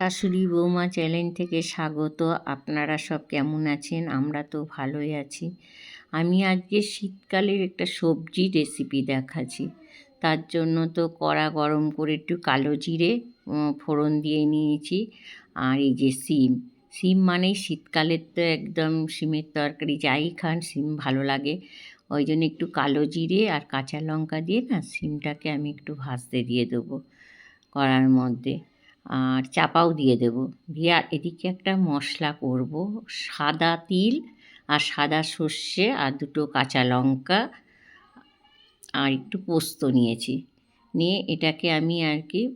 শাশুড়ি বৌমা চ্যানেল থেকে স্বাগত। আপনারা সব কেমন আছেন? আমরা তো ভালোই আছি। আমি আজকে শীতকালের একটা সবজি রেসিপি দেখাচ্ছি। তার জন্য তো কড়া গরম করে একটু কালো জিরে ফোড়ন দিয়ে নিয়েছি। আর এই যে সিম সিম মানেই শীতকালের তো একদম সিমের তরকারি যাই খান, সিম ভালো লাগে। ওই জন্য একটু কালো জিরে আর কাঁচা লঙ্কা দিয়ে না, সিমটাকে আমি একটু ভাজতে দিয়ে দেবো কড়ার মধ্যে। আর চাপাও দিয়ে দেবো। দিয়ে আর এদিকে একটা মশলা করব। সাদা তিল আর সাদা সর্ষে আর দুটো কাঁচা লঙ্কা আর একটু পোস্ত নিয়েছি। নিয়ে এটাকে আমি আর কি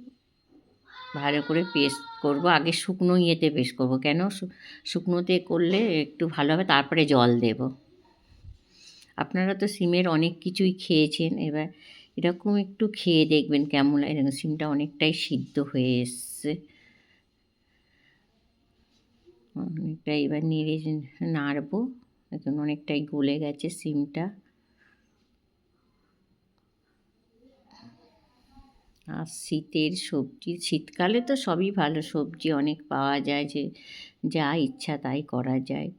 ভালো করে পেস্ট করব। আগে শুকনো ইয়েতে পেস্ট করব। কেন? শুকনোতে করলে একটু ভালো হবে। তারপরে জল দেব। আপনারা তো সিমের অনেক কিছুই খেয়েছেন। এবার এরকম একটু খেয়ে দেখবেন কেমন লাগে। সিমটা অনেকটাই সিদ্ধ হয়ে এসছে। অনেকটা এবার নেড়ে নাড়বো। এখন অনেকটাই গলে গেছে সিমটা। আর শীতের সবজি, শীতকালে তো সবই ভালো সবজি, অনেক পাওয়া যায় যে, যা ইচ্ছা তাই করা যায়।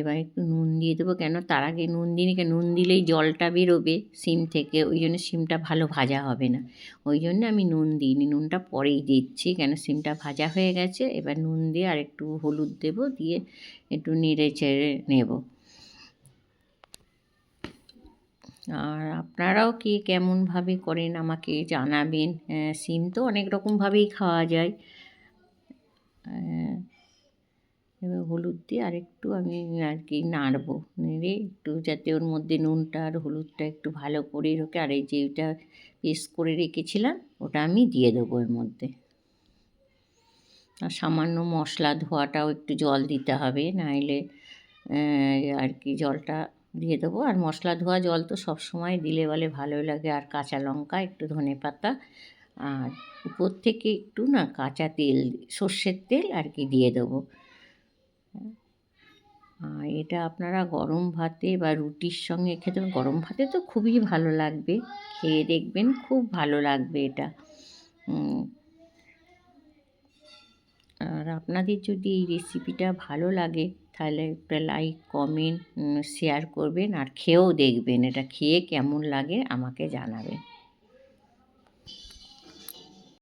এবার একটু নুন দিয়ে দেবো। কেন? তার আগে নুন দিই নুন দিলেই জলটা বেরোবে সিম থেকে। ওই জন্য সিমটা ভালো ভাজা হবে না। ওই জন্য আমি নুন দিইনি। নুনটা পরেই দিচ্ছি। কেন? সিমটা ভাজা হয়ে গেছে। এবার নুন দিয়ে আর একটু হলুদ দেবো। দিয়ে একটু নেড়ে চেড়ে নেব। আর আপনারাও কে কেমনভাবে করেন আমাকে জানাবেন। সিম তো অনেক রকমভাবেই খাওয়া যায়। হলুদ দিয়ে আরেকটু আমি আর কি নাড়বো। নেড়ে একটু যাতে ওর মধ্যে নুনটা আর হলুদটা একটু ভালো করে ঢোকে আর এই যে ওটা পেস্ট করে রেখেছিলাম, ওটা আমি দিয়ে দেবো এর মধ্যে। আর সামান্য মশলা ধোয়াটাও একটু জল দিতে হবে, নাইলে আর কি জলটা দিয়ে দেবো। আর মশলা ধোয়া জল তো সব সময় দিলে বলে ভালো লাগে। আর কাঁচা লঙ্কা, একটু ধনে পাতা, আর উপর থেকে একটু না কাঁচা তেল, সর্ষের তেল আর কি দিয়ে দেবো। আর এটা আপনারা গরম ভাতে বা রুটির সঙ্গে খেতে গরম ভাতে তো খুবই ভালো লাগবে। খেয়ে দেখবেন খুব ভালো লাগবে এটা। আর আপনাদের যদি এই রেসিপিটা ভালো লাগে, তাহলে একটা লাইক কমেন্ট শেয়ার করবেন আর খেয়েও দেখবেন এটা খেয়ে কেমন লাগে আমাকে জানাবেন।